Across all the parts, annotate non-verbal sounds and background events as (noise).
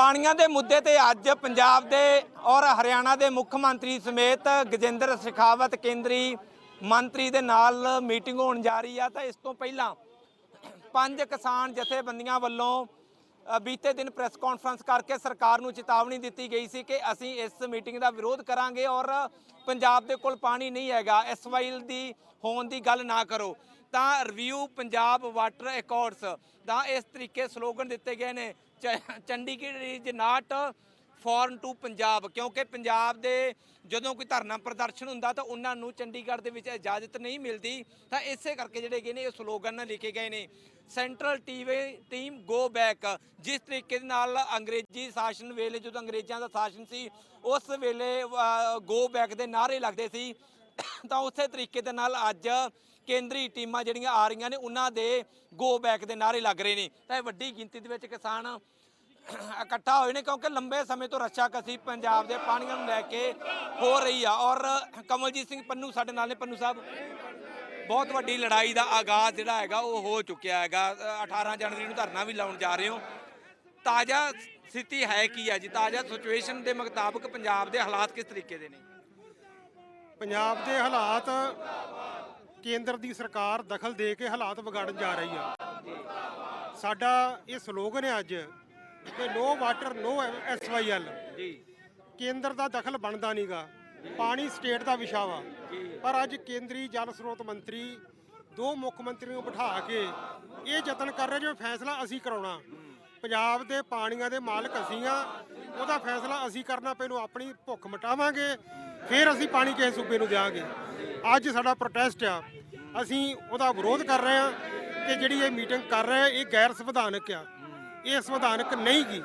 ਪਾਣੀਆਂ ਦੇ ਮੁੱਦੇ ਤੇ ਅੱਜ ਪੰਜਾਬ ਦੇ ਔਰ ਹਰਿਆਣਾ ਦੇ ਮੁੱਖ ਮੰਤਰੀ ਸਮੇਤ ਗਜੇਂਦਰ ਸ਼ੇਖਾਵਤ ਕੇਂਦਰੀ ਮੰਤਰੀ ਦੇ ਨਾਲ ਮੀਟਿੰਗ ਹੋਣ ਜਾ ਰਹੀ ਆ। ਤਾਂ ਇਸ ਤੋਂ ਪਹਿਲਾਂ ਪੰਜ ਕਿਸਾਨ ਜਥੇਬੰਦੀਆਂ ਵੱਲੋਂ ਬੀਤੇ ਦਿਨ ਪ੍ਰੈਸ ਕਾਨਫਰੰਸ ਕਰਕੇ ਸਰਕਾਰ ਨੂੰ ਚੇਤਾਵਨੀ ਦਿੱਤੀ ਗਈ ਸੀ ਕਿ ਅਸੀਂ ਇਸ ਮੀਟਿੰਗ ਦਾ ਵਿਰੋਧ ਕਰਾਂਗੇ ਔਰ ਪੰਜਾਬ ਦੇ ਕੋਲ ਪਾਣੀ ਨਹੀਂ ਹੈਗਾ। ਐਸਵਾਈਐਲ ਦੀ ਹੋਣ ਦੀ ਗੱਲ ਨਾ ਕਰੋ। ਤਾਂ ਰਿਵਿਊ ਪੰਜਾਬ ਵਾਟਰ ਅਕੋਰਡਸ ਤਾਂ ਇਸ ਤਰੀਕੇ ਸਲੋਗਨ ਦਿੱਤੇ ਗਏ ਨੇ Chandigarh is not foreign to Punjab, ਕਿਉਂਕਿ ਪੰਜਾਬ ਦੇ ਜਦੋਂ ਕੋਈ ਧਰਨਾ ਪ੍ਰਦਰਸ਼ਨ ਹੁੰਦਾ ਤਾਂ ਉਹਨਾਂ ਨੂੰ ਚੰਡੀਗੜ੍ਹ ਦੇ ਵਿੱਚ ਇਜਾਜ਼ਤ ਨਹੀਂ ਮਿਲਦੀ। ਤਾਂ ਇਸੇ ਕਰਕੇ ਜਿਹੜੇ ਗਏ ਨੇ, ਇਹ ਸਲੋਗਨ ਲਿਖੇ ਗਏ ਨੇ। ਸੈਂਟਰਲ ਟੀਵੇ ਟੀਮ ਗੋ ਬੈਕ, ਜਿਸ ਤਰੀਕੇ ਦੇ ਨਾਲ ਅੰਗਰੇਜ਼ੀ ਸ਼ਾਸਨ ਵੇਲੇ, ਜਦੋਂ ਅੰਗਰੇਜ਼ਾਂ ਦਾ ਸ਼ਾਸਨ ਸੀ, ਉਸ ਵੇਲੇ ਗੋ ਬੈਕ ਦੇ ਨਾਅਰੇ ਲੱਗਦੇ ਸੀ। ਤਾਂ ਉਸੇ ਤਰੀਕੇ ਦੇ ਨਾਲ ਅੱਜ ਕੇਂਦਰੀ ਟੀਮਾਂ ਜਿਹੜੀਆਂ ਆ ਰਹੀਆਂ ਨੇ ਉਹਨਾਂ ਦੇ ਗੋ ਬੈਕ ਦੇ ਨਾਅਰੇ ਲੱਗ ਰਹੇ ਨੇ। ਤਾਂ ਇਹ ਵੱਡੀ ਗਿਣਤੀ ਦੇ ਵਿੱਚ ਕਿਸਾਨ ਇਕੱਠਾ ਹੋਏ ਨੇ ਕਿਉਂਕਿ ਲੰਬੇ ਸਮੇਂ ਤੋਂ ਰੱਛਾ ਕਸੀ ਪੰਜਾਬ ਦੇ ਪਾਣੀਆਂ ਨੂੰ ਲੈ ਕੇ ਹੋ ਰਹੀ ਆ। ਔਰ ਕਮਲਜੀਤ ਸਿੰਘ ਪੰਨੂ ਸਾਡੇ ਨਾਲ ਨੇ। ਪੰਨੂ ਸਾਹਿਬ ਬਹੁਤ ਵੱਡੀ ਲੜਾਈ ਦਾ ਆਗਾਜ਼ ਜਿਹੜਾ ਹੈਗਾ ਉਹ ਹੋ ਚੁੱਕਿਆ ਹੈਗਾ। ਅ, 18 ਜਨਵਰੀ ਨੂੰ ਧਰਨਾ ਵੀ ਲਾਉਣ ਜਾ ਰਹੇ ਹੋ। ਤਾਜ਼ਾ ਸਥਿਤੀ ਹੈ ਕੀ ਹੈ ਜੀ? ਤਾਜ਼ਾ ਸਿਚੁਏਸ਼ਨ ਦੇ ਮੁਤਾਬਕ ਪੰਜਾਬ ਦੇ ਹਾਲਾਤ ਕਿਸ ਤਰੀਕੇ ਦੇ ਨੇ? ਪੰਜਾਬ ਦੇ ਹਾਲਾਤ ਕੇਂਦਰ ਦੀ ਸਰਕਾਰ ਦਖਲ ਦੇ ਕੇ ਹਾਲਾਤ ਵਿਗਾੜਨ ਜਾ ਰਹੀ ਆ। ਸਾਡਾ ਇਹ ਸਲੋਗਨ ਹੈ ਅੱਜ ਕਿ ਨੋ ਵਾਟਰ ਨੋ ਐਸਵਾਈਐਲ ਜੀ। ਕੇਂਦਰ ਦਾ ਦਖਲ ਬਣਦਾ ਨਹੀਂਗਾ ਪਾਣੀ ਸਟੇਟ ਦਾ ਵਿਸ਼ਾ ਵਾ। ਪਰ ਅੱਜ ਕੇਂਦਰੀ ਜਲ ਸਰੋਤ ਮੰਤਰੀ ਦੋ ਮੁੱਖ ਮੰਤਰੀਆਂ ਨੂੰ ਬਿਠਾ ਕੇ ਇਹ ਯਤਨ ਕਰ ਰਹੇ ਜਿਵੇਂ ਫੈਸਲਾ ਅਸੀਂ ਕਰਾਉਣਾ। ਪੰਜਾਬ ਦੇ ਪਾਣੀਆਂ ਦੇ ਮਾਲਕ ਅਸੀਂ ਆ, ਉਹਦਾ ਫੈਸਲਾ ਅਸੀਂ ਕਰਨਾ ਪਹਿਲਾਂ ਆਪਣੀ ਭੁੱਖ ਮਿਟਾਵਾਂਗੇ, ਫਿਰ ਅਸੀਂ ਪਾਣੀ ਕਿਸੇ ਸੂਬੇ ਨੂੰ ਦਿਆਂਗੇ। ਅੱਜ ਸਾਡਾ ਪ੍ਰੋਟੈਸਟ ਆ, ਅਸੀਂ ਉਹਦਾ ਵਿਰੋਧ ਕਰ ਰਹੇ ਆ ਕਿ ਜਿਹੜੀ ਇਹ ਮੀਟਿੰਗ ਕਰ ਰਹੇ ਆ, ਇਹ ਗੈਰ ਸੰਵਿਧਾਨਕ ਆ, ਇਹ ਸੰਵਿਧਾਨਕ ਨਹੀਂ ਗੀ।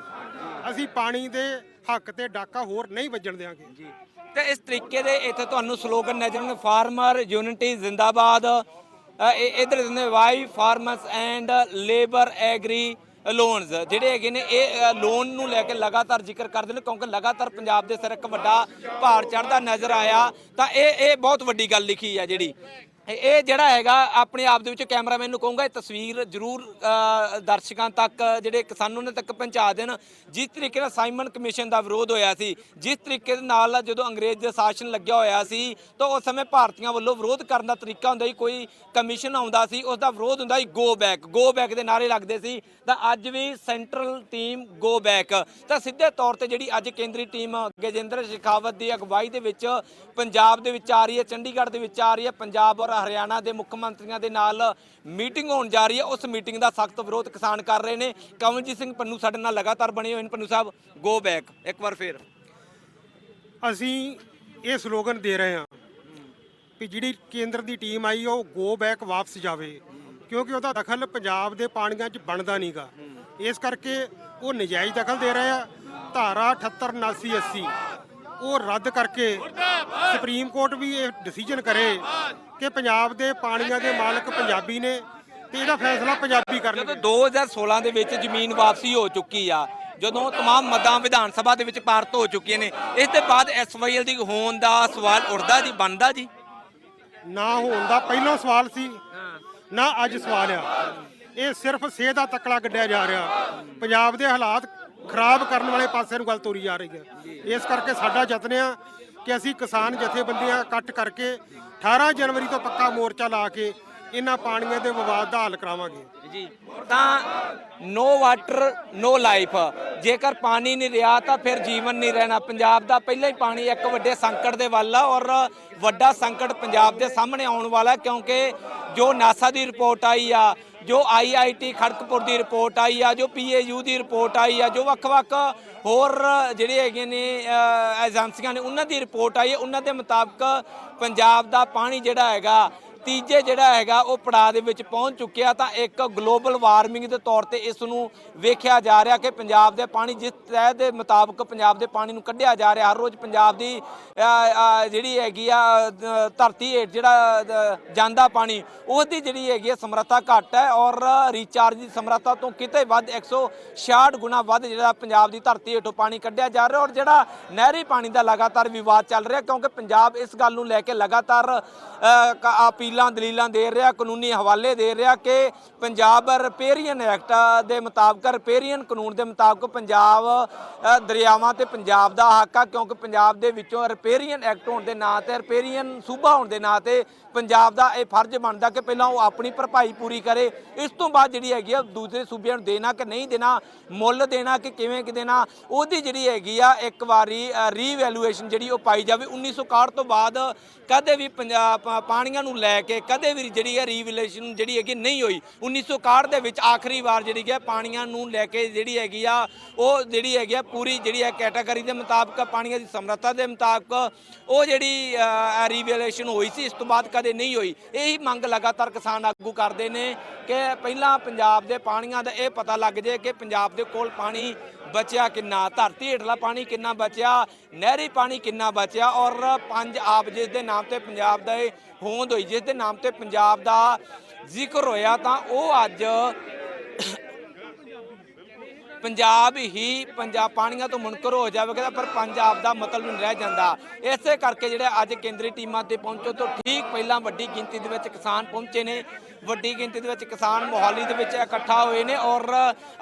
ਅਸੀਂ ਪਾਣੀ ਦੇ ਹੱਕ ਤੇ ਡਾਕਾ ਹੋਰ ਨਹੀਂ ਵੱਜਣ ਦੇਵਾਂਗੇ ਜੀ, ਤੇ ਇਸ ਤਰੀਕੇ ਦੇ ਇੱਥੇ ਤੁਹਾਨੂੰ ਸਲੋਗਨ ਨਜ਼ਰ ਆਉਣਗੇ ਫਾਰਮਰ ਯੂਨਿਟੀ ਜ਼ਿੰਦਾਬਾਦ ਇਹ ਇਧਰ ਦਿੰਦੇ Y farmers and labour agri loans ਜਿਹੜੇ ਹੈਗੇ ਨੇ, ਇਹ ਲੋਨ ਨੂੰ ਲੈ ਕੇ ਲਗਾਤਾਰ ਜ਼ਿਕਰ ਕਰਦੇ ਨੇ, ਕਿਉਂਕਿ ਲਗਾਤਾਰ ਪੰਜਾਬ ਦੇ ਸਿਰ ਇੱਕ ਵੱਡਾ ਭਾਰ ਚੜਦਾ ਨਜ਼ਰ ਆਇਆ, ਤਾਂ ਇਹ ਇਹ ਬਹੁਤ ਵੱਡੀ ਗੱਲ ਲਿਖੀ ਹੈ ਜਿਹੜੀ। ਇਹ- ਜਿਹੜਾ ਹੈਗਾ, ਆਪਣੇ ਆਪ ਦੇ ਵਿੱਚ ਕੈਮਰਾਮੈਨ ਨੂੰ ਕਹੂੰਗਾ, ਇਹ ਤਸਵੀਰ ਜ਼ਰੂਰ ਦਰਸ਼ਕਾਂ ਤੱਕ, ਜਿਹੜੇ ਕਿਸਾਨਾਂ ਨੇ ਤੱਕ ਪਹੁੰਚਾ ਦੇਣ। ਜਿਸ ਤਰੀਕੇ ਨਾਲ ਸਾਈਮਨ ਕਮਿਸ਼ਨ ਦਾ ਵਿਰੋਧ ਹੋਇਆ ਸੀ, ਜਿਸ ਤਰੀਕੇ ਦੇ ਨਾਲ ਜਦੋਂ ਅੰਗਰੇਜ਼ ਦਾ ਸ਼ਾਸਨ ਲੱਗਿਆ ਹੋਇਆ ਸੀ, ਤਾਂ ਉਸ ਸਮੇਂ ਭਾਰਤੀਆਂ ਵੱਲੋਂ ਵਿਰੋਧ ਕਰਨ ਦਾ ਤਰੀਕਾ ਹੁੰਦਾ ਸੀ, ਕੋਈ ਕਮਿਸ਼ਨ ਆਉਂਦਾ ਸੀ ਉਸ ਦਾ ਵਿਰੋਧ ਹੁੰਦਾ ਸੀ ਗੋ ਬੈਕ ਗੋ ਬੈਕ ਦੇ ਨਾਰੇ ਲੱਗਦੇ ਸੀ, ਤਾਂ ਅੱਜ ਵੀ ਸੈਂਟਰਲ ਟੀਮ ਗੋ ਬੈਕ ਤਾਂ ਸਿੱਧੇ ਤੌਰ ਤੇ ਜਿਹੜੀ ਅੱਜ ਕੇਂਦਰੀ ਟੀਮ ਗਜੇਂਦਰ ਸ਼ੇਖਾਵਤ ਦੀ ਅਗਵਾਈ ਦੇ ਵਿੱਚ ਪੰਜਾਬ ਦੇ ਵਿੱਚ ਆ ਰਹੀ ਹੈ, ਚੰਡੀਗੜ੍ਹ ਦੇ ਵਿੱਚ ਆ ਰਹੀ ਹੈ, ਪੰਜਾਬ ਔਰ ਹਰਿਆਣਾ ਦੇ ਮੁੱਖ ਮੰਤਰੀਆਂ ਦੇ ਨਾਲ ਮੀਟਿੰਗ ਹੋਣ ਜਾ ਰਹੀ ਹੈ ਉਸ ਮੀਟਿੰਗ ਦਾ ਸਖਤ ਵਿਰੋਧ ਕਿਸਾਨ ਕਰ ਰਹੇ ਨੇ। ਕਮਲਜੀਤ ਸਿੰਘ ਪੰਨੂ ਸਾਡੇ ਨਾਲ ਲਗਾਤਾਰ ਬਣੇ ਹੋਏ ਨੇ। ਪੰਨੂ ਸਾਹਿਬ ਗੋ ਬੈਕ ਇੱਕ ਵਾਰ ਫੇਰ। ਅਸੀਂ ਇਹ ਸਲੋਗਨ ਦੇ ਰਹੇ ਹਾਂ ਕਿ ਜਿਹੜੀ ਕੇਂਦਰ ਦੀ ਟੀਮ ਆਈ ਉਹ ਗੋ ਬੈਕ ਵਾਪਸ ਜਾਵੇ ਕਿਉਂਕਿ ਉਹਦਾ ਦਖਲ ਪੰਜਾਬ ਦੇ ਪਾਣੀਆਂ 'ਚ ਬਣਦਾ ਨਹੀਂਗਾ ਇਸ ਕਰਕੇ ਉਹ ਨਜਾਇਜ਼ ਦਖਲ ਦੇ ਰਹੇ ਆ। ਧਾਰਾ 78 79 80 ਉਹ ਰੱਦ ਕਰਕੇ ਸੁਪਰੀਮ ਕੋਰਟ ਵੀ ਇਹ ਡਿਸੀਜਨ ਕਰੇ। ਕਿ ਪੰਜਾਬ ਦੇ ਪਾਣੀਆਂ ਦੇ ਮਾਲਕ ਪੰਜਾਬੀ ਨੇ ਤੇ ਇਹਦਾ ਫੈਸਲਾ ਪੰਜਾਬੀ ਜਦੋਂ ਕਰਨਗੇ 2016 ਦੇ ਵਿੱਚ ਜ਼ਮੀਨ ਵਾਪਸੀ ਹੋ ਚੁੱਕੀ ਆ ਜਦੋਂ ਤਮਾਮ ਮਦਾਂ ਵਿਧਾਨ ਸਭਾ ਦੇ ਵਿੱਚ ਪਾਰਤ ਹੋ ਚੁੱਕੀਆਂ ਨੇ ਇਸ ਦੇ ਬਾਅਦ ਐਸਵਾਈਐਲ ਦੀ ਹੋਣ ਦਾ ਸਵਾਲ ਉੱਠਦਾ ਜੀ ਬਣਦਾ ਜੀ? ਨਾ ਹੋਣ ਦਾ ਪਹਿਲਾਂ ਸਵਾਲ ਸੀ ਨਾ ਅੱਜ ਸਵਾਲ ਆ। ਇਹ ਸਿਰਫ ਸਿਹਤ ਦਾ ਤਕਲਾ ਕੱਢਿਆ ਜਾ ਰਿਹਾ। ਪੰਜਾਬ ਦੇ ਹਾਲਾਤ ਖਰਾਬ ਕਰਨ ਵਾਲੇ ਪਾਸੇ ਨੂੰ ਗੱਲ ਤੋਰੀ ਜਾ ਰਹੀ ਹੈ। ਇਸ ਕਰਕੇ ਸਾਡਾ ਯਤਨ ਆ ਕਿ ਅਸੀਂ ਕਿਸਾਨ ਜਥੇਬੰਦੀਆਂ ਇਕੱਠ ਕਰਕੇ 18 ਜਨਵਰੀ ਤੋਂ ਪੱਕਾ ਮੋਰਚਾ ਲਾ ਕੇ ਇਹਨਾਂ ਪਾਣੀਆਂ ਦੇ ਵਿਵਾਦ ਦਾ ਹੱਲ ਕਰਾਵਾਂਗੇ। ਜੀ, ਤਾਂ ਨੋ ਵਾਟਰ ਨੋ ਲਾਈਫ ਜੇਕਰ ਪਾਣੀ ਨਹੀਂ ਰਿਹਾ ਤਾਂ ਫਿਰ ਜੀਵਨ ਨਹੀਂ ਰਹਿਣਾ। ਪੰਜਾਬ ਦਾ ਪਹਿਲਾਂ ਹੀ ਪਾਣੀ ਇੱਕ ਵੱਡੇ ਸੰਕਟ ਦੇ ਵੱਲ ਆ ਔਰ ਵੱਡਾ ਸੰਕਟ ਪੰਜਾਬ ਦੇ ਸਾਹਮਣੇ ਆਉਣ ਵਾਲਾ ਕਿਉਂਕਿ ਜੋ ਨਾਸਾ ਦੀ ਰਿਪੋਰਟ ਆਈ ਆ ਜੋ ਆਈਆਈਟੀ ਖੜਕਪੁਰ ਦੀ ਰਿਪੋਰਟ ਆਈ ਆ, ਜੋ ਪੀਏਯੂ ਦੀ ਰਿਪੋਰਟ ਆਈ ਆ, ਜੋ ਵੱਖ-ਵੱਖ ਹੋਰ ਜਿਹੜੇ ਹੈਗੇ ਨੇ ਏਜੰਸੀਆਂ ਨੇ, ਉਹਨਾਂ ਦੀ ਰਿਪੋਰਟ ਆਈ ਹੈ। ਉਹਨਾਂ ਦੇ ਮੁਤਾਬਕ ਪੰਜਾਬ ਦਾ ਪਾਣੀ ਜਿਹੜਾ ਹੈਗਾ ਤੀਜੇ ਜਿਹੜਾ ਹੈਗਾ ਉਹ ਪੜਾਅ ਦੇ ਵਿੱਚ ਪਹੁੰਚ ਚੁੱਕਿਆ ਤਾਂ ਇੱਕ ਗਲੋਬਲ ਵਾਰਮਿੰਗ ਦੇ ਤੌਰ ਤੇ ਇਸ ਨੂੰ ਵੇਖਿਆ ਜਾ ਰਿਹਾ ਕਿ ਪੰਜਾਬ ਦੇ ਪਾਣੀ ਜਿਸ ਤਹਿ ਦੇ ਮੁਤਾਬਕ ਪੰਜਾਬ ਦੇ ਪਾਣੀ ਨੂੰ ਕੱਢਿਆ ਜਾ ਰਿਹਾ ਹਰ ਰੋਜ਼ ਪੰਜਾਬ ਦੀ ਜਿਹੜੀ ਹੈਗੀ ਆ ਧਰਤੀ ਹੇਠ ਜਿਹੜਾ ਜਾਂਦਾ ਪਾਣੀ ਉਹਦੀ ਜਿਹੜੀ ਹੈਗੀ ਆ ਸਮਰੱਥਾ ਘੱਟ ਹੈ ਔਰ ਰੀਚਾਰਜ ਦੀ ਸਮਰੱਥਾ ਤੋਂ ਕਿਤੇ ਵੱਧ 166 ਗੁਣਾ ਵੱਧ ਜਿਹੜਾ ਪੰਜਾਬ ਦੀ ਧਰਤੀ ਹੇਠੋਂ ਪਾਣੀ ਕੱਢਿਆ ਜਾ ਰਿਹਾ ਔਰ ਜਿਹੜਾ ਨਹਿਰੀ ਪਾਣੀ ਦਾ ਲਗਾਤਾਰ ਵਿਵਾਦ ਚੱਲ ਰਿਹਾ ਕਿਉਂਕਿ ਪੰਜਾਬ ਇਸ ਗੱਲ ਨੂੰ ਲੈ ਕੇ ਲਗਾਤਾਰ ਅ, ਅਪੀਲਾਂ, ਦਲੀਲਾਂ ਦੇ ਰਿਹਾ, ਕਾਨੂੰਨੀ ਹਵਾਲੇ ਦੇ ਰਿਹਾ ਕਿ ਪੰਜਾਬ ਰਿਪੇਰੀਅਨ ਐਕਟ ਦੇ ਮੁਤਾਬਕ ਰਿਪੇਰੀਅਨ ਕਾਨੂੰਨ ਦੇ ਮੁਤਾਬਕ ਪੰਜਾਬ ਦਰਿਆਵਾਂ ਤੇ ਪੰਜਾਬ ਦਾ ਹੱਕ ਆ, ਕਿਉਂਕਿ ਪੰਜਾਬ ਦੇ ਵਿੱਚੋਂ ਰਿਪੇਰੀਅਨ ਐਕਟ ਹੋਣ ਦੇ ਨਾਂ ਤੇ ਰਿਪੇਰੀਅਨ ਸੂਬਾ ਹੋਣ ਦੇ ਨਾਂ ਤੇ ਪੰਜਾਬ ਦਾ ਇਹ ਫਰਜ਼ ਬਣਦਾ ਕਿ ਪਹਿਲਾਂ ਉਹ ਆਪਣੀ ਭਰਪਾਈ ਪੂਰੀ ਕਰੇ। ਇਸ ਤੋਂ ਬਾਅਦ ਜਿਹੜੀ ਹੈਗੀ ਆ, ਦੂਸਰੇ ਸੂਬਿਆਂ ਨੂੰ ਦੇਣਾ ਕਿ ਨਹੀਂ ਦੇਣਾ, ਮੁੱਲ ਦੇਣਾ ਕਿ ਕਿਵੇਂ ਕਿ ਦੇਣਾ, ਉਹਦੀ ਜਿਹੜੀ ਹੈਗੀ ਆ, ਇੱਕ ਵਾਰੀ ਰੀਵੈਲੂਏਸ਼ਨ ਜਿਹੜੀ ਉਹ ਪਾਈ ਜਾਵੇ 1961 ਤੋਂ ਬਾਅਦ ਕਦੇ ਵੀ ਪੰਜਾਬ ਪਾਣੀਆਂ ਨੂੰ ਲੈ ਕੇ ਕਦੇ ਵੀ ਜਿਹੜੀ ਹੈ ਰੀਵਿਲੇਸ਼ਨ ਜਿਹੜੀ ਹੈਗੀ ਨਹੀਂ ਹੋਈ। 1961 ਦੇ ਵਿੱਚ ਆਖਰੀ ਵਾਰ ਜਿਹੜੀ ਹੈ ਪਾਣੀਆਂ ਨੂੰ ਲੈ ਕੇ ਜਿਹੜੀ ਹੈਗੀ ਆ, ਉਹ ਜਿਹੜੀ ਹੈਗੀ ਆ ਪੂਰੀ ਜਿਹੜੀ ਹੈ ਕੈਟਾਗਰੀ ਦੇ ਮੁਤਾਬਕ, ਪਾਣੀਆਂ ਦੀ ਸਮਰੱਥਾ ਦੇ ਮੁਤਾਬਕ ਉਹ ਜਿਹੜੀ ਰੀਵਿਲੇਸ਼ਨ ਹੋਈ ਸੀ, ਇਸ ਤੋਂ ਬਾਅਦ ਕਦੇ ਨਹੀਂ ਹੋਈ। ਇਹੀ ਮੰਗ ਲਗਾਤਾਰ ਕਿਸਾਨ ਆਗੂ ਕਰਦੇ ਨੇ ਕਿ ਪਹਿਲਾਂ ਪੰਜਾਬ ਦੇ ਪਾਣੀਆਂ ਦਾ ਇਹ ਪਤਾ ਲੱਗ ਜੇ ਕਿ ਪੰਜਾਬ ਦੇ ਕੋਲ ਪਾਣੀ ਬਚਿਆ, ਕਿੰਨਾ ਧਰਤੀ ਹੇਠਲਾ ਪਾਣੀ ਕਿੰਨਾ ਬਚਿਆ, ਨਹਿਰੀ ਪਾਣੀ ਕਿੰਨਾ ਬਚਿਆ ਔਰ ਪੰਜ ਆਬ ਜਿਸ ਦੇ ਨਾਮ ਤੇ ਪੰਜਾਬ ਦਾ ਇਹ ਹੋਂਦ ਹੋਈ, ਜਿਸ ਦੇ ਨਾਮ ਤੇ ਪੰਜਾਬ ਦਾ ਜ਼ਿਕਰ ਹੋਇਆ ਤਾਂ ਉਹ ਅੱਜ ਪੰਜਾਬ ਹੀ ਪੰਜਾਬ ਪਾਣੀਆਂ ਤੋਂ ਮੁਨਕਰ ਹੋ ਜਾਵੇਗਾ ਪਰ ਪੰਜਾਬ ਦਾ ਮਤਲਬ ਨਹੀਂ ਰਹਿ ਜਾਂਦਾ। ਇਸੇ ਕਰਕੇ ਜਿਹੜਾ ਅੱਜ ਕੇਂਦਰੀ ਟੀਮਾਂ ਤੇ ਪਹੁੰਚੋ ਤੋਂ ਠੀਕ ਪਹਿਲਾਂ ਵੱਡੀ ਗਿਣਤੀ ਦੇ ਵਿੱਚ ਕਿਸਾਨ ਪਹੁੰਚੇ ਨੇ। ਵੱਡੀ ਗਿਣਤੀ ਦੇ ਵਿੱਚ ਕਿਸਾਨ ਮੋਹਾਲੀ ਦੇ ਵਿੱਚ ਇਕੱਠਾ ਹੋਏ ਨੇ ਔਰ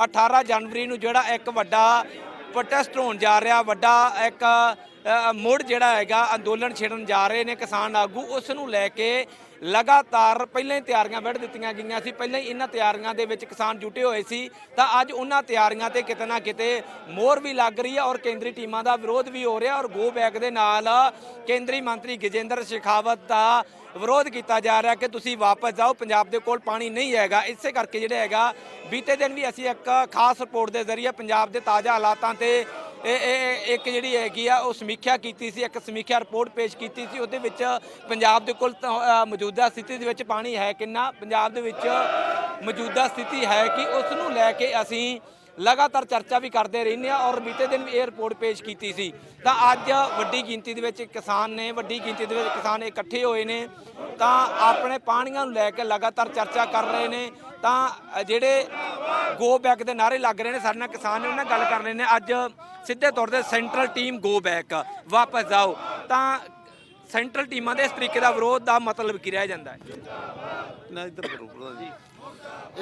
18 ਜਨਵਰੀ ਨੂੰ ਜਿਹੜਾ ਇੱਕ ਵੱਡਾ ਪ੍ਰੋਟੈਸਟ ਹੋਣ ਜਾ ਰਿਹਾ, ਵੱਡਾ ਇੱਕ ਮੁੜ ਜਿਹੜਾ ਹੈਗਾ ਅੰਦੋਲਨ ਛੇੜਨ ਜਾ ਰਹੇ ਨੇ ਕਿਸਾਨ ਆਗੂ, ਉਸ ਨੂੰ ਲੈ ਕੇ ਲਗਾਤਾਰ ਪਹਿਲਾਂ ਹੀ ਤਿਆਰੀਆਂ ਵੱਢ ਦਿੱਤੀਆਂ ਗਈਆਂ ਸੀ। ਪਹਿਲਾਂ ਹੀ ਇਹਨਾਂ ਤਿਆਰੀਆਂ ਦੇ ਵਿੱਚ ਕਿਸਾਨ ਜੁਟੇ ਹੋਏ ਸੀ। ਤਾਂ ਅੱਜ ਉਹਨਾਂ ਤਿਆਰੀਆਂ ਤੇ ਕਿਤੇ ਨਾ ਕਿਤੇ ਮੋਹਰ ਵੀ ਲੱਗ ਰਹੀ ਹੈ ਔਰ ਕੇਂਦਰੀ ਟੀਮਾਂ ਦਾ ਵਿਰੋਧ ਵੀ ਹੋ ਰਿਹਾ ਔਰ ਗੋ ਬੈਕ ਦੇ ਨਾਲ ਕੇਂਦਰੀ ਮੰਤਰੀ ਗਜੇਂਦਰ ਸ਼ੇਖਾਵਤ ਦਾ ਵਿਰੋਧ ਕੀਤਾ ਜਾ ਰਿਹਾ ਕਿ ਤੁਸੀਂ ਵਾਪਸ ਜਾਓ, ਪੰਜਾਬ ਦੇ ਕੋਲ ਪਾਣੀ ਨਹੀਂ ਹੈਗਾ। ਇਸੇ ਕਰਕੇ ਜਿਹੜਾ ਹੈਗਾ, ਬੀਤੇ ਦਿਨ ਵੀ ਅਸੀਂ ਇੱਕ ਖਾਸ ਰਿਪੋਰਟ ਦੇ ਜ਼ਰੀਏ ਪੰਜਾਬ ਦੇ ਤਾਜ਼ਾ ਹਾਲਾਤਾਂ ਤੇ ਇਹ ਇਹ ਇੱਕ ਜਿਹੜੀ ਹੈਗੀ ਆ, ਉਹ ਸਮੀਖਿਆ ਕੀਤੀ ਸੀ, ਇੱਕ ਸਮੀਖਿਆ ਰਿਪੋਰਟ ਪੇਸ਼ ਕੀਤੀ ਸੀ। ਉਹਦੇ ਵਿੱਚ ਪੰਜਾਬ ਦੇ ਕੋਲ ਮੌਜੂਦਾ ਸਥਿਤੀ ਦੇ ਵਿੱਚ ਪਾਣੀ ਹੈ ਕਿੰਨਾ? ਪੰਜਾਬ ਦੇ ਵਿੱਚ ਮੌਜੂਦਾ ਸਥਿਤੀ ਹੈ ਕਿ ਉਸ ਨੂੰ ਲੈ ਕੇ ਅਸੀਂ ਲਗਾਤਾਰ ਚਰਚਾ ਵੀ ਕਰਦੇ ਰਹਿੰਦੇ ਆ ਔਰ ਬੀਤੇ ਦਿਨ ਵੀ ਇਹ ਰਿਪੋਰਟ ਪੇਸ਼ ਕੀਤੀ ਸੀ। ਤਾਂ ਅੱਜ ਵੱਡੀ ਗਿਣਤੀ ਦੇ ਵਿੱਚ ਕਿਸਾਨ ਨੇ, ਵੱਡੀ ਗਿਣਤੀ ਦੇ ਵਿੱਚ ਕਿਸਾਨ ਇਕੱਠੇ ਹੋਏ ਨੇ। ਤਾਂ ਆਪਣੇ ਪਾਣੀਆਂ ਨੂੰ ਲੈ ਕੇ ਲਗਾਤਾਰ ਚਰਚਾ ਕਰ ਰਹੇ ਨੇ। ਤਾਂ ਜਿਹੜੇ ਗੋ ਬੈਕ ਦੇ ਨਾਰੇ ਲੱਗ ਰਹੇ ਨੇ, ਸਾਡੇ ਨਾਲ ਕਿਸਾਨ ਨੇ ਉਹਨਾਂ ਨਾਲ ਗੱਲ ਕਰ ਰਹੇ ਨੇ ਅੱਜ ਸਿੱਧੇ ਤੌਰ ਤੇ ਸੈਂਟਰਲ ਟੀਮ ਗੋ ਬੈਕ ਵਾਪਸ ਜਾਓ ਤਾਂ ਸੈਂਟਰਲ ਟੀਮਾਂ ਦੇ ਇਸ ਤਰੀਕੇ ਦਾ ਵਿਰੋਧ ਦਾ ਮਤਲਬ ਕੀ ਰਹਿ ਜਾਂਦਾ ਹੈ? ਨਾ ਇੱਧਰ ਕਰੋ ਪ੍ਰਧਾਨ ਜੀ।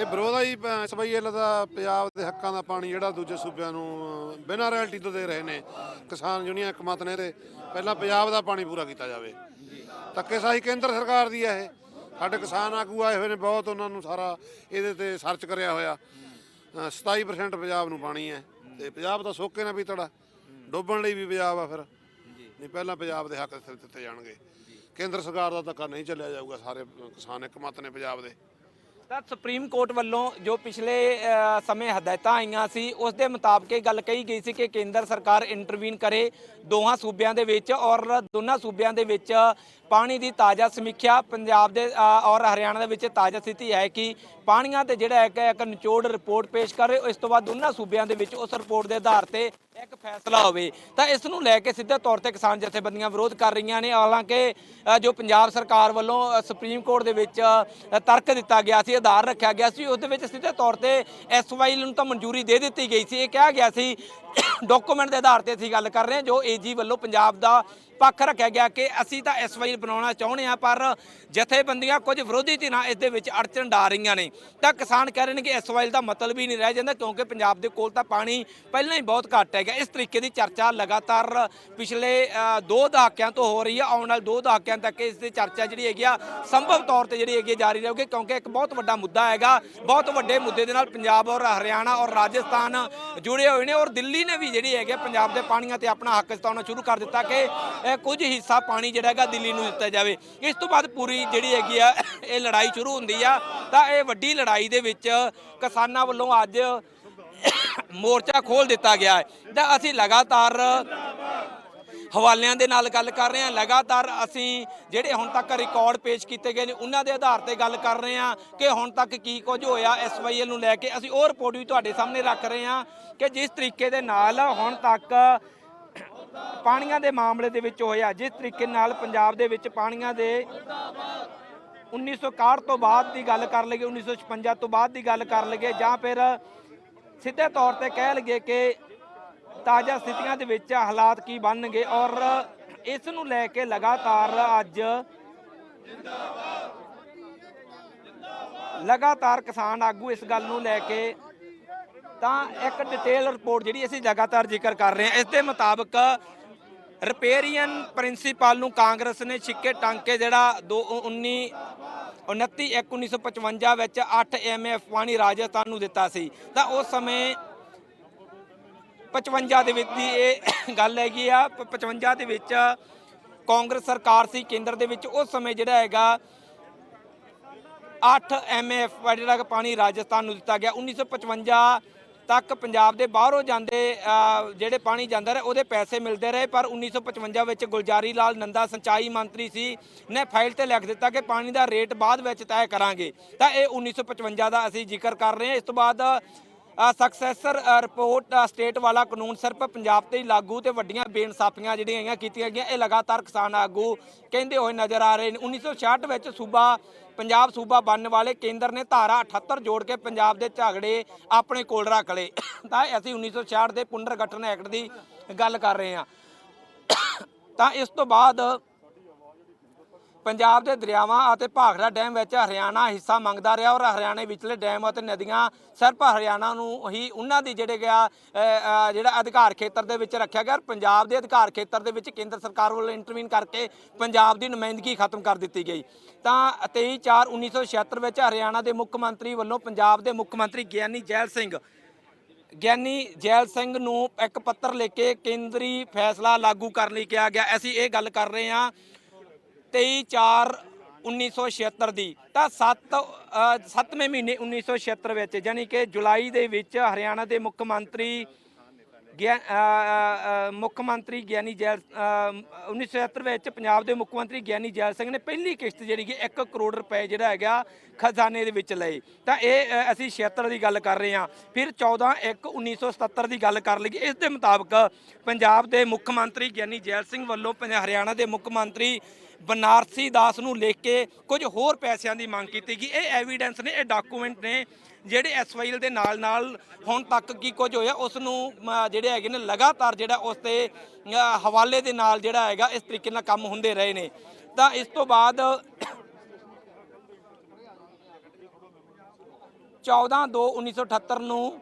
ਇਹ ਵਿਰੋਧ ਆ ਜੀ ਸਬਈਐਲ ਦਾ ਪੰਜਾਬ ਦੇ ਹੱਕਾਂ ਦਾ ਪਾਣੀ ਜਿਹੜਾ ਦੂਜੇ ਸੂਬਿਆਂ ਨੂੰ ਅਹ, ਬਿਨਾਂ ਰਾਇਲਟੀ ਤੋਂ ਦੇ ਰਹੇ ਨੇ ਕਿਸਾਨ ਯੂਨੀਅਨ ਇਕਮਤ ਨੇ ਤੇ ਪਹਿਲਾਂ ਪੰਜਾਬ ਦਾ ਪਾਣੀ ਪੂਰਾ ਕੀਤਾ ਜਾਵੇ। ਧੱਕੇਸ਼ਾਹੀ ਕੇਂਦਰ ਸਰਕਾਰ ਦੀ ਹੈ ਇਹ। ਸਾਡੇ ਕਿਸਾਨ ਆਗੂ ਆਏ ਹੋਏ ਨੇ ਬਹੁਤ ਉਹਨਾਂ ਨੂੰ ਸਾਰਾ ਇਹਦੇ ਤੇ ਸਰਚ ਕਰਿਆ ਹੋਇਆ। ਅਹ, 27% ਪੰਜਾਬ ਨੂੰ ਪਾਣੀ ਹੈ। ਤੇ ਪੰਜਾਬ ਤਾਂ ਸੋਕੇ ਨਾਲ ਵੀ ਤੜਾ ਡੋਬਣ ਲਈ ਵੀ ਪੰਜਾਬ ਆ ਫਿਰ। ਨਹੀਂ, ਪਹਿਲਾਂ ਪੰਜਾਬ ਦੇ ਹੱਕ ਦਿੱਤੇ ਦਿੱਤੇ ਜਾਣਗੇ। ਕੇਂਦਰ ਸਰਕਾਰ ਦਾ ਧੱਕਾ ਨਹੀਂ ਚੱਲਿਆ ਜਾਊਗਾ, ਸਾਰੇ ਕਿਸਾਨ ਇਕਮਤ ਨੇ ਪੰਜਾਬ ਦੇ। ਤਾਂ ਸੁਪਰੀਮ ਕੋਰਟ ਵੱਲੋਂ ਜੋ ਪਿਛਲੇ ਸਮੇਂ ਹਦਾਇਤਾਂ ਆਈਆਂ ਸੀ, ਉਸ ਦੇ ਮੁਤਾਬਕ ਇਹ ਗੱਲ ਕਹੀ ਗਈ ਸੀ ਕਿ ਕੇਂਦਰ ਸਰਕਾਰ ਇੰਟਰਵੀਨ ਕਰੇ ਦੋਹਾਂ ਸੂਬਿਆਂ ਦੇ ਵਿੱਚ ਔਰ ਦੋਨਾਂ ਸੂਬਿਆਂ ਦੇ ਵਿੱਚ ਪਾਣੀ ਦੀ ਤਾਜ਼ਾ ਸਮੀਖਿਆ ਪੰਜਾਬ ਦੇ ਔਰ ਹਰਿਆਣਾ ਦੇ ਵਿੱਚ ਤਾਜ਼ਾ ਸਥਿਤੀ ਹੈ ਕਿ ਪਾਣੀਆਂ ਤੇ ਜਿਹੜਾ ਹੈ ਇੱਕ ਨਿਚੋੜ ਰਿਪੋਰਟ ਪੇਸ਼ ਕਰੇ ਇਸ ਤੋਂ ਬਾਅਦ ਦੋਨਾਂ ਸੂਬਿਆਂ ਦੇ ਵਿੱਚ ਉਸ ਰਿਪੋਰਟ ਦੇ ਆਧਾਰ ਤੇ ਇੱਕ ਫੈਸਲਾ ਹੋਵੇ, ਤਾਂ ਇਸ ਨੂੰ ਲੈ ਕੇ ਸਿੱਧੇ ਤੌਰ ਤੇ ਕਿਸਾਨ ਜਥੇਬੰਦੀਆਂ ਵਿਰੋਧ ਕਰ ਰਹੀਆਂ ਨੇ। ਹਾਲਾਂਕਿ ਜੋ ਪੰਜਾਬ ਸਰਕਾਰ ਵੱਲੋਂ ਸੁਪਰੀਮ ਕੋਰਟ ਦੇ ਵਿੱਚ ਤਰਕ ਦਿੱਤਾ ਗਿਆ ਸੀ, ਆਧਾਰ ਰੱਖਿਆ ਗਿਆ ਸੀ ਉਸ ਦੇ ਵਿੱਚ ਸਿੱਧੇ ਤੌਰ ਤੇ ਐਸਵਾਈ ਨੂੰ ਤਾਂ ਮਨਜ਼ੂਰੀ ਦੇ ਦਿੱਤੀ ਗਈ ਸੀ। ਇਹ ਕਿਹਾ ਗਿਆ ਸੀ (coughs) ਡਾਕੂਮੈਂਟ ਦੇ ਆਧਾਰ ਤੇ ਅਸੀਂ ਗੱਲ ਕਰ ਰਹੇ ਹਾਂ, ਜੋ ਏਜੀ ਵੱਲੋਂ ਪੰਜਾਬ ਦਾ ਪੱਖ ਰੱਖਿਆ ਗਿਆ ਕਿ ਅਸੀਂ ਤਾਂ ਐਸਵਾਈ ਬਣਾਉਣਾ ਚਾਹੁੰਦੇ ਆ ਪਰ ਜਥੇਬੰਦੀਆਂ ਕੁਝ ਵਿਰੋਧੀ ਧਿਰਾਂ ਇਸ ਦੇ ਵਿੱਚ ਅੜਚਣ ਡਾ ਰਹੀਆਂ ਨੇ। ਤਾਂ ਕਿਸਾਨ ਕਹਿ ਰਹੇ ਨੇ ਕਿ ਐਸਵਾਈ ਦਾ ਮਤਲਬ ਹੀ ਨਹੀਂ ਰਹਿ ਜਾਂਦਾ, ਕਿਉਂਕਿ ਪੰਜਾਬ ਦੇ ਕੋਲ ਤਾਂ ਪਾਣੀ ਪਹਿਲਾਂ ਹੀ ਬਹੁਤ ਘੱਟ ਹੈਗਾ। ਇਸ ਤਰੀਕੇ ਦੀ ਚਰਚਾ ਲਗਾਤਾਰ ਪਿਛਲੇ ਦੋ ਦਹਾਕਿਆਂ ਤੋਂ ਹੋ ਰਹੀ ਹੈ ਆਉਣ ਵਾਲੇ ਦੋ ਦਹਾਕਿਆਂ ਤੱਕ ਇਸ ਦੀ ਚਰਚਾ ਜਿਹੜੀ ਹੈਗੀ ਆ, ਸੰਭਵ ਤੌਰ ਤੇ ਜਿਹੜੀ ਹੈਗੀ ਆ ਜਾਰੀ ਰਹੂਗੀ, ਕਿਉਂਕਿ ਇੱਕ ਬਹੁਤ ਵੱਡਾ ਮੁੱਦਾ ਹੈਗਾ। ਬਹੁਤ ਵੱਡੇ ਮੁੱਦੇ ਦੇ ਨਾਲ ਪੰਜਾਬ ਔਰ ਹਰਿਆਣਾ ਔਰ ਰਾਜਸਥਾਨ ਜੁੜੇ ਹੋਏ ਨੇ ਔਰ ਦਿੱਲੀ ਨੇ ਵੀ ਜਿਹੜੀ ਹੈਗੀ ਆ ਪੰਜਾਬ ਦੇ ਪਾਣੀਆਂ ਤੇ ਆਪਣਾ ਹੱਕ ਜਤਾਉਣਾ ਸ਼ੁਰੂ ਕਰ ਦਿੱਤਾ ਕਿ ਕੁਝ ਹਿੱਸਾ ਪਾਣੀ ਜਿਹੜਾ ਹੈਗਾ ਦਿੱਲੀ ਨੂੰ ਦਿੱਤਾ ਜਾਵੇ। ਇਸ ਤੋਂ ਬਾਅਦ ਪੂਰੀ ਜਿਹੜੀ ਹੈਗੀ ਆ, ਇਹ ਲੜਾਈ ਸ਼ੁਰੂ ਹੁੰਦੀ ਆ। ਤਾਂ ਇਹ ਵੱਡੀ ਲੜਾਈ ਦੇ ਵਿੱਚ ਕਿਸਾਨਾਂ ਵੱਲੋਂ ਅੱਜ ਮੋਰਚਾ ਖੋਲ ਦਿੱਤਾ ਗਿਆ ਹੈ। ਤਾਂ ਅਸੀਂ ਲਗਾਤਾਰ ਹਵਾਲਿਆਂ ਦੇ ਨਾਲ ਗੱਲ ਕਰ ਰਹੇ ਹਾਂ। ਲਗਾਤਾਰ ਅਸੀਂ ਜਿਹੜੇ ਹੁਣ ਤੱਕ ਰਿਕਾਰਡ ਪੇਸ਼ ਕੀਤੇ ਗਏ ਨੇ, ਉਹਨਾਂ ਦੇ ਆਧਾਰ ਤੇ ਗੱਲ ਕਰ ਰਹੇ ਹਾਂ ਕਿ ਹੁਣ ਤੱਕ ਕੀ ਕੁਝ ਹੋਇਆ ਐਸਵਾਈਐਲ ਨੂੰ ਲੈ ਕੇ। ਅਸੀਂ ਉਹ ਰਿਪੋਰਟ ਵੀ ਤੁਹਾਡੇ ਸਾਹਮਣੇ ਰੱਖ ਰਹੇ ਹਾਂ ਕਿ ਜਿਸ ਤਰੀਕੇ ਦੇ ਨਾਲ ਹੁਣ ਤੱਕ ਪਾਣੀਆਂ ਦੇ ਮਾਮਲੇ ਦੇ ਵਿੱਚ ਹੋਇਆ। ਜਿਸ ਤਰੀਕੇ ਨਾਲ ਪੰਜਾਬ ਦੇ ਵਿੱਚ ਪਾਣੀਆਂ ਦੇ 1961 ਤੋਂ ਬਾਅਦ ਦੀ ਗੱਲ ਕਰ ਲਈਏ 1956 ਤੋਂ ਬਾਅਦ ਦੀ ਗੱਲ ਕਰ ਲਈਏ, ਜਾਂ ਫਿਰ ਸਿੱਧੇ ਤੌਰ ਤੇ ਕਹਿ ਲਈਏ ਕਿ ਤਾਜ਼ਾ ਸਥਿਤੀਆਂ ਦੇ ਵਿੱਚ ਹਾਲਾਤ ਕੀ ਬਣਨਗੇ ਔਰ ਇਸ ਨੂੰ ਲੈ ਕੇ ਲਗਾਤਾਰ ਅੱਜ ਲਗਾਤਾਰ ਕਿਸਾਨ ਆਗੂ ਇਸ ਗੱਲ ਨੂੰ ਲੈ ਕੇ ਤਾਂ ਇੱਕ ਡਿਟੇਲ ਰਿਪੋਰਟ ਜਿਹੜੀ ਅਸੀਂ ਲਗਾਤਾਰ ਜ਼ਿਕਰ ਕਰ ਰਹੇ ਹਾਂ, ਇਸ ਦੇ ਮੁਤਾਬਕ ਰਿਪੇਰੀਅਨ ਪ੍ਰਿੰਸੀਪਲ ਨੂੰ ਕਾਂਗਰਸ ਨੇ ਛਿੱਕੇ ਟਾਂਕੇ ਜਿਹੜਾ 19 29 ਇੱਕ 1955 ਵਿੱਚ 8 ਐਮਐਫ ਪਾਣੀ ਰਾਜਸਥਾਨ ਨੂੰ ਦਿੱਤਾ ਸੀ। ਤਾਂ ਉਸ ਸਮੇਂ 55 ਦੇ ਵਿੱਚ ਦੀ ਇਹ ਗੱਲ ਹੈਗੀ ਆ, ਪ- 55 ਦੇ ਵਿੱਚ ਕਾਂਗਰਸ ਸਰਕਾਰ ਸੀ, ਕੇਂਦਰ ਦੇ ਵਿੱਚ। ਉਸ ਸਮੇਂ ਜਿਹੜਾ ਹੈਗਾ 8 ਐਮਐਫ ਜਿਹੜਾ ਪਾਣੀ ਰਾਜਸਥਾਨ ਨੂੰ ਦਿੱਤਾ ਗਿਆ। 1955 ਤੱਕ ਪੰਜਾਬ ਦੇ ਬਾਹਰੋਂ ਜਾਂਦੇ ਜਿਹੜੇ ਪਾਣੀ ਜਾਂਦਾ ਰਿਹਾ, ਉਹਦੇ ਪੈਸੇ ਮਿਲਦੇ ਰਹੇ, ਪਰ 1955 ਵਿੱਚ ਗੁਲਜਾਰੀ ਲਾਲ ਨੰਦਾ ਸਿੰਚਾਈ ਮੰਤਰੀ ਸੀ, ਨੇ ਫਾਈਲ ਤੇ ਲਿਖ ਦਿੱਤਾ ਕਿ ਪਾਣੀ ਦਾ ਰੇਟ ਬਾਅਦ ਵਿੱਚ ਤੈਅ ਕਰਾਂਗੇ। ਤਾਂ ਇਹ 1955 ਦਾ ਅਸੀਂ ਜ਼ਿਕਰ ਕਰ ਰਹੇ ਹਾਂ। ਇਸ ਤੋਂ ਬਾਅਦ ਸਕਸੈਸਰ ਰਿਪੋਰਟ ਸਟੇਟ ਵਾਲਾ ਕਾਨੂੰਨ ਸਿਰਫ ਪੰਜਾਬ ਤੇ ਹੀ ਲਾਗੂ ਤੇ ਵੱਡੀਆਂ ਬੇਇਨਸਾਫੀਆਂ ਜਿਹੜੀਆਂ ਹੈਗੀਆਂ ਕੀਤੀਆਂ ਗਈਆਂ, ਇਹ ਲਗਾਤਾਰ ਕਿਸਾਨ ਆਗੂ ਕਹਿੰਦੇ ਹੋਏ ਨਜ਼ਰ ਆ ਰਹੇ ਨੇ। 1966 ਵਿੱਚ ਸੂਬਾ, ਪੰਜਾਬ ਸੂਬਾ ਬਣਨ ਵਾਲੇ ਕੇਂਦਰ ਨੇ ਧਾਰਾ 78 ਜੋੜ ਕੇ ਪੰਜਾਬ ਦੇ ਝਗੜੇ ਆਪਣੇ ਕੋਲ ਰੱਖ ਲਏ। ਤਾਂ ਅਸੀਂ 1966 ਦੇ ਪੁਨਰਗਠਨ ਐਕਟ ਦੀ ਗੱਲ ਕਰ ਰਹੇ ਹਾਂ। ਤਾਂ ਇਸ ਤੋਂ ਬਾਅਦ ਪੰਜਾਬ ਦੇ ਦਰਿਆਵਾਂ ਅਤੇ ਭਾਖੜਾ ਡੈਮ ਵਿੱਚ ਹਰਿਆਣਾ ਹਿੱਸਾ ਮੰਗਦਾ ਰਿਹਾ ਔਰ ਹਰਿਆਣੇ ਵਿਚਲੇ ਡੈਮ ਅਤੇ ਨਦੀਆਂ ਸਿਰਫ ਹਰਿਆਣਾ ਨੂੰ ਹੀ ਉਹਨਾਂ ਦੀ ਜਿਹੜੇ ਗਿਆ ਜਿਹੜਾ ਅਧਿਕਾਰ ਖੇਤਰ ਦੇ ਵਿੱਚ ਰੱਖਿਆ ਗਿਆ ਔਰ ਪੰਜਾਬ ਦੇ ਅਧਿਕਾਰ ਖੇਤਰ ਦੇ ਵਿੱਚ ਕੇਂਦਰ ਸਰਕਾਰ ਵੱਲੋਂ ਇੰਟਰਵੀਨ ਕਰਕੇ ਪੰਜਾਬ ਦੀ ਨੁਮਾਇੰਦਗੀ ਖਤਮ ਕਰ ਦਿੱਤੀ ਗਈ। ਤਾਂ 23/4/1976 ਵਿੱਚ ਹਰਿਆਣਾ ਦੇ ਮੁੱਖ ਮੰਤਰੀ ਵੱਲੋਂ ਪੰਜਾਬ ਦੇ ਮੁੱਖ ਮੰਤਰੀ ਗਿਆਨੀ ਜੈਲ ਸਿੰਘ, ਗਿਆਨੀ ਜੈਲ ਸਿੰਘ ਨੂੰ ਇੱਕ ਪੱਤਰ ਲਿਖ ਕੇ ਕੇਂਦਰੀ ਫੈਸਲਾ ਲਾਗੂ ਕਰਨ ਲਈ ਕਿਹਾ ਗਿਆ। ਅਸੀਂ ਇਹ ਗੱਲ ਕਰ ਰਹੇ ਹਾਂ 23/4/1976 ਦੀ। ਤਾਂ 7 7ਵੇਂ ਮਹੀਨੇ 1976 ਵਿੱਚ ਯਾਨੀ ਕਿ ਜੁਲਾਈ ਦੇ ਵਿੱਚ ਹਰਿਆਣਾ ਦੇ ਮੁੱਖ ਮੰਤਰੀ ਗਿਆ- ਮੁੱਖ ਮੰਤਰੀ ਗਿਆਨੀ ਜੈਲ ਅ, 1976 ਵਿੱਚ ਪੰਜਾਬ ਦੇ ਮੁੱਖ ਮੰਤਰੀ ਗਿਆਨੀ ਜੈਲ ਸਿੰਘ ਨੇ ਪਹਿਲੀ ਕਿਸ਼ਤ ਜਿਹੜੀ ਕਿ 1 ਕਰੋੜ ਰੁਪਏ ਜਿਹੜਾ ਹੈਗਾ ਖਜ਼ਾਨੇ ਦੇ ਵਿੱਚ ਲਏ। ਤਾਂ ਇਹ ਅਸੀਂ 76 ਦੀ ਗੱਲ ਕਰ ਰਹੇ ਹਾਂ। ਫਿਰ 14 1 1977 ਦੀ ਗੱਲ ਕਰ ਲਈਏ। ਇਸ ਦੇ ਮੁਤਾਬਕ ਪੰਜਾਬ ਦੇ ਮੁੱਖ ਮੰਤਰੀ ਗਿਆਨੀ ਜੈਲ ਸਿੰਘ ਵੱਲੋਂ ਪੰਜ- ਹਰਿਆਣਾ ਦੇ ਮੁੱਖ ਮੰਤਰੀ ਬਨਾਰਸੀ ਦਾਸ ਨੂੰ ਲਿਖ ਕੇ ਕੁਝ ਹੋਰ ਪੈਸਿਆਂ ਦੀ ਮੰਗ ਕੀਤੀ ਗਈ। ਇਹ ਐਵੀਡੈਂਸ ਨੇ, ਇਹ ਡਾਕੂਮੈਂਟ ਨੇ ਜਿਹੜੇ ਐਸਵਾਈਐਲ ਦੇ ਨਾਲ ਨਾਲ ਹੁਣ ਤੱਕ ਕੀ ਕੁਝ ਹੋਇਆ, ਉਸ ਨੂੰ ਜਿਹੜੇ ਹੈਗੇ ਨੇ ਲਗਾਤਾਰ ਜਿਹੜਾ ਉਸ ਤੇ ਹਵਾਲੇ ਦੇ ਨਾਲ ਜਿਹੜਾ ਹੈਗਾ, ਇਸ ਤਰੀਕੇ ਨਾਲ ਕੰਮ ਹੁੰਦੇ ਰਹੇ ਨੇ। ਤਾਂ ਇਸ ਤੋਂ ਬਾਅਦ 14 2 1978 ਨੂੰ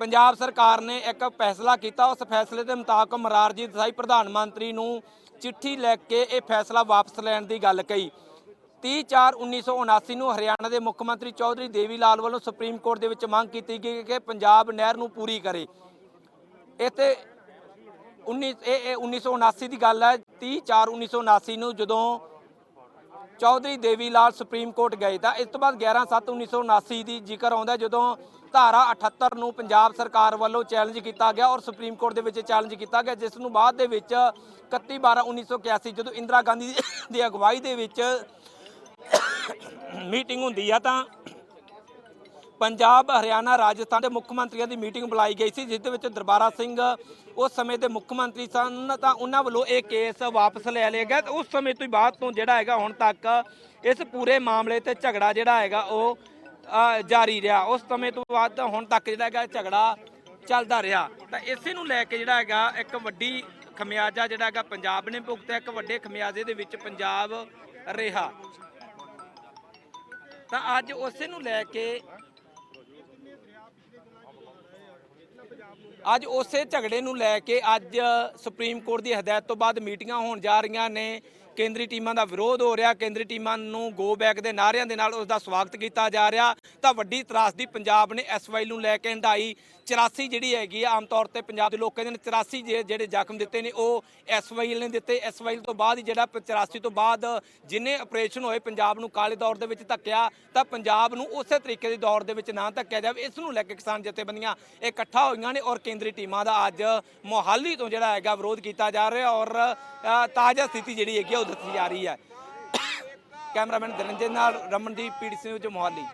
ਪੰਜਾਬ ਸਰਕਾਰ ਨੇ ਇੱਕ ਫੈਸਲਾ ਕੀਤਾ। ਉਸ ਫੈਸਲੇ ਦੇ ਮੁਤਾਬਕ ਮਰਾਰਜੀਤ ਦੇਸਾਈ ਪ੍ਰਧਾਨ ਮੰਤਰੀ ਨੂੰ ਚਿੱਠੀ ਲੈ ਕੇ ਇਹ ਫੈਸਲਾ ਵਾਪਸ ਲੈਣ ਦੀ ਗੱਲ ਕਹੀ। 30 4 1979 ਨੂੰ ਹਰਿਆਣਾ ਦੇ ਮੁੱਖ ਮੰਤਰੀ ਚੌਧਰੀ ਦੇਵੀ ਲਾਲ ਵੱਲੋਂ ਸੁਪਰੀਮ ਕੋਰਟ ਦੇ ਵਿੱਚ ਮੰਗ ਕੀਤੀ ਗਈ ਕਿ ਪੰਜਾਬ ਨਹਿਰ ਨੂੰ ਪੂਰੀ ਕਰੇ। ਇੱਥੇ 19 ਇਹ ਇਹ 1979 ਦੀ ਗੱਲ ਹੈ। 30 4 1979 ਨੂੰ ਜਦੋਂ ਚੌਧਰੀ ਦੇਵੀ ਲਾਲ ਸੁਪਰੀਮ ਕੋਰਟ ਗਏ ਤਾਂ ਇਸ ਤੋਂ ਬਾਅਦ 11 7 1979 ਦੀ ਜ਼ਿਕਰ ਆਉਂਦਾ ਜਦੋਂ ਧਾਰਾ 78 ਨੂੰ ਪੰਜਾਬ ਸਰਕਾਰ ਵੱਲੋਂ ਚੈਲੰਜ ਕੀਤਾ ਗਿਆ ਔਰ ਸੁਪਰੀਮ ਕੋਰਟ ਦੇ ਵਿੱਚ ਚੈਲੰਜ ਕੀਤਾ ਗਿਆ, ਜਿਸ ਨੂੰ ਬਾਅਦ ਦੇ ਵਿੱਚ 31 12 1981 ਜਦੋਂ ਇੰਦਰਾ ਗਾਂਧੀ ਦੀ- ਅਗਵਾਈ ਦੇ ਵਿੱਚ ਮੀਟਿੰਗ ਹੁੰਦੀ ਆ ਤਾਂ ਪੰਜਾਬ, ਹਰਿਆਣਾ, ਰਾਜਸਥਾਨ ਦੇ ਮੁੱਖ ਮੰਤਰੀਆਂ ਦੀ ਮੀਟਿੰਗ ਬੁਲਾਈ ਗਈ ਸੀ, ਜਿਸ ਦੇ ਵਿੱਚ ਦਰਬਾਰਾ ਸਿੰਘ ਉਸ ਸਮੇਂ ਦੇ ਮੁੱਖ ਮੰਤਰੀ ਸਨ, ਤਾਂ ਉਹਨਾਂ ਵੱਲੋਂ ਇਹ ਕੇਸ ਵਾਪਸ ਲੈ ਲਿਆ ਗਿਆ ਤੇ ਉਸ ਸਮੇਂ ਤੋਂ ਹੀ ਬਾਅਦ ਤੋਂ ਜਿਹੜਾ ਹੈਗਾ ਹੁਣ ਤੱਕ ਇਸ ਪੂਰੇ ਮਾਮਲੇ ਤੇ ਝਗੜਾ ਜਿਹੜਾ ਹੈਗਾ ਉਹ ਜਾਰੀ ਰਿਹਾ। ਉਸ ਸਮੇਂ ਤੋਂ ਬਾਅਦ ਹੁਣ ਤੱਕ ਜਿਹੜਾ ਹੈਗਾ ਝਗੜਾ ਚੱਲਦਾ ਰਿਹਾ। ਤਾਂ ਇਸੇ ਨੂੰ ਲੈ ਕੇ ਜਿਹੜਾ ਹੈਗਾ ਇੱਕ ਵੱਡੀ ਖਮਿਆਜਾ ਜਿਹੜਾ ਹੈਗਾ ਪੰਜਾਬ ਨੇ ਭੁਗਤਿਆ ਇੱਕ ਵੱਡੇ ਖਮਿਆਜੇ ਦੇ ਵਿੱਚ ਪੰਜਾਬ ਰਿਹਾ। ਤਾਂ ਅੱਜ ਉਸੇ ਨੂੰ ਲੈ ਕੇ ਅੱਜ ਉਸੇ ਝਗੜੇ ਨੂੰ ਲੈ ਕੇ ਅੱਜ ਸੁਪਰੀਮ ਕੋਰਟ ਦੀ ਹਦਾਇਤ ਤੋਂ ਬਾਅਦ ਮੀਟਿੰਗਾਂ ਹੋਣ ਜਾ ਰਹੀਆਂ ਨੇ। ਕੇਂਦਰੀ ਟੀਮਾਂ ਦਾ ਵਿਰੋਧ ਹੋ ਰਿਹਾ। ਕੇਂਦਰੀ ਟੀਮਾਂ ਨੂੰ ਗੋ ਬੈਕ ਦੇ ਨਾਅਰਿਆਂ ਦੇ ਨਾਲ ਉਸ ਦਾ ਸਵਾਗਤ ਕੀਤਾ ਜਾ ਰਿਹਾ। ਤਾਂ ਵੱਡੀ ਤਰਾਸਦੀ ਪੰਜਾਬ ਨੇ ਐਸਵਾਈ ਨੂੰ ਲੈ ਕੇ ਹੰਡਾਈ 84 ਜਿਹੜੀ ਹੈਗੀ ਆ, ਆਮ ਤੌਰ ਤੇ ਪੰਜਾਬ ਦੇ ਲੋਕਾਂ ਨੇ 84 ਜੇ- ਜਿਹੜੇ ਜ਼ਖਮ ਦਿੱਤੇ ਨੇ, ਉਹ ਐਸਵਾਈ ਨੇ ਦਿੱਤੇ। ਐਸਵਾਈ ਤੋਂ ਬਾਅਦ ਹੀ ਜਿਹੜਾ 84 ਤੋਂ ਬਾਅਦ ਜਿੰਨੇ ਆਪਰੇਸ਼ਨ ਹੋਏ ਪੰਜਾਬ ਨੂੰ ਕਾਲੇ ਦੌਰ ਦੇ ਵਿੱਚ ਧੱਕਿਆ, ਤਾਂ ਪੰਜਾਬ ਨੂੰ ਉਸੇ ਤਰੀਕੇ ਦੇ ਦੌਰ ਦੇ ਵਿੱਚ ਨਾ ਧੱਕਿਆ ਜਾਵੇ। ਇਸ ਨੂੰ ਲੈ ਕੇ ਕਿਸਾਨ ਜਥੇਬੰਦੀਆਂ ਇਕੱਠਾ ਹੋਈਆਂ ਨੇ ਔਰ ਕੇਂਦਰੀ ਟੀਮਾਂ ਦਾ ਅੱਜ ਮੋਹਾਲੀ ਤੋਂ ਜਿਹੜਾ ਹੈਗਾ ਵਿਰੋਧ ਕੀਤਾ ਜਾ ਰਿਹਾ ਔਰ ਤਾਜ਼ਾ ਸਥਿਤੀ ਜਿਹੜੀ ਹੈਗੀ ਆ ਉਹ ਦੱਸੀ ਜਾ ਰਹੀ ਹੈ। ਕੈਮਰਾਮੈਨ ਦਰਨਜੇ ਨਾਲ ਰਮਨਦੀਪ ਪੀਡੀਸੀ ਨਿਊਜ਼ ਮੋਹਾਲੀ।